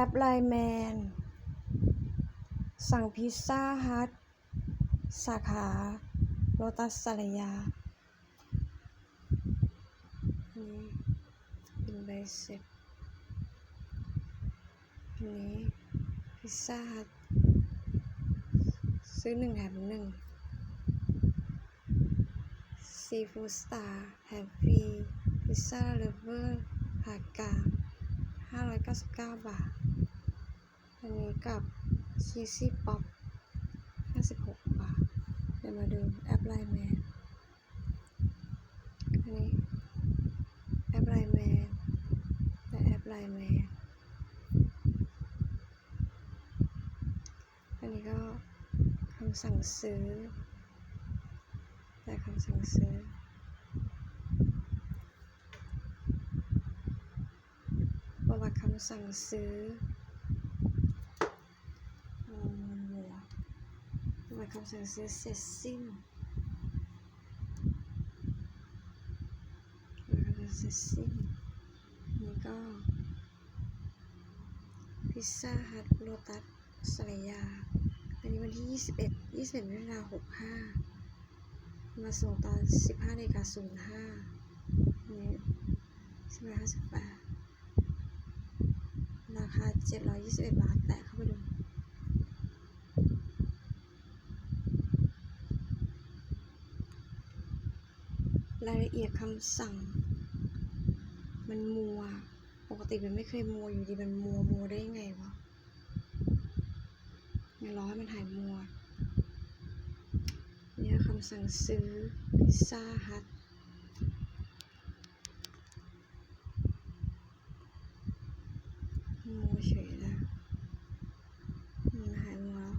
แอปไลน์แมน สั่งพิซซ่าฮัท สาขาโรตัสสารยา นี่เป็นใบเสร็จอันนี้ พิซซ่าฮัท ซื้อหนึ่งแถมหนึ่งซีฟูสตาร์แถมฟรีพิซซ่าเลเวอร์ผ่ากลาง599 บาท อันนี้กับชีซี่ป๊อป56 บาท เดี๋ยวมาดูแอปไลน์แมนอันนี้แอปไลน์แมนและแอปไลน์แมนอันนี้ก็คำสั่งซื้อ แต่คำสั่งซื้อประวัติคำสั่งซื้อมหมวกประวัติ คำสั่งซื้อเสร็จสิ้นคำสั่งซื้อเสร็จสิ้นนี่ก็พิซซ่าฮัทโลตัสสรยา อันนี้วันที่ 21 21มิถุนายน65 มาส่งตอน 15นาฬิกา05นนี้1158ราคา 721 บาท แตะเข้าไปดู รายละเอียดคำสั่ง มันมัว ปกติมันไม่เคยมัวอยู่ดีมันมัวมัวได้ยังไงวะงั้นรอให้มันหายมัว เนี่ยคำสั่งซื้อพิซซ่าฮัทมัวเฉยแล้วมันหายมัวแล้ว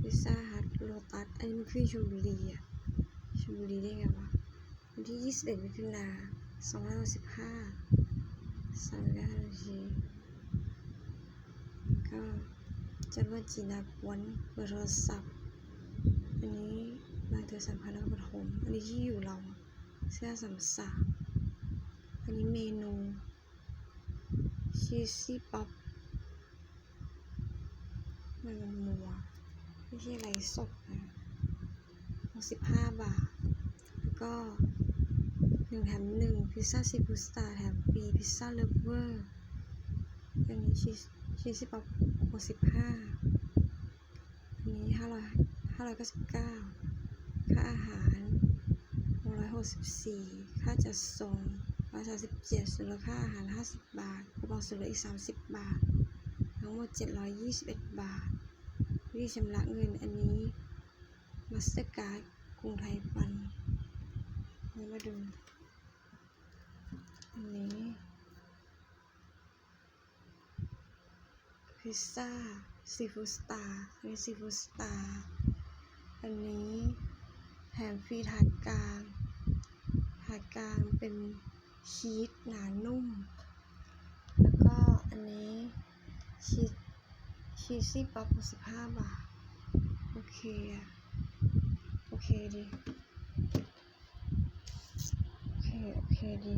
พิซซ่าฮัทโลตัสอันนี้มันคือชลบุรีอะชลบุรีได้ไงวะ วันที่ 21 มิถุนา2515สามเก้านาทีแล้วก็จันวจีนาปวนเบอร์โทรศัพท์ อันนี้บางเตยสัมพันธ์นครปฐมอันนี้ที่อยู่เรา เสื้อสามสามอันนี้เมนูชีสซี่ป๊อปมันมันมัวไม่ใช่ไรสดนะ65บาท แล้วก็ งแถมหนึ่งพิซซ่าซีฟูสตาร์แถมปีพิซซ่าเลเวอร์อย่างนี้ชีสชีสป๊อปหกสิบห้าอันนี้ห้าร้อยห้าร้อยเก้าสิบเก้าค่าอาหารหกร้อยหกสิบสี่ค่าจัดส่งร้อยสามสิบเจ็ดส่วนลดค่าอาหารห้าสิบบาทคูปองส่วนลดอีกสามสิบบาท ทั้งหมดเจ็ดร้อยยี่สิบเอ็ดบาทวิธีชำระเงินอันนี้มาสเตอร์การ์ดกรุงไทยปันมาดู อันนี้ พิซซ่าซีฟูสตาร์นี่ซีฟูสตาร์อันนี้แถมฟรีถาดกลางถาดกลางเป็นชีสหนานุ่ม แล้วก็อันนี้ชีสชีสซี่ป๊อป65บาท โอเคอะโอเคดี โอเค โอเคดี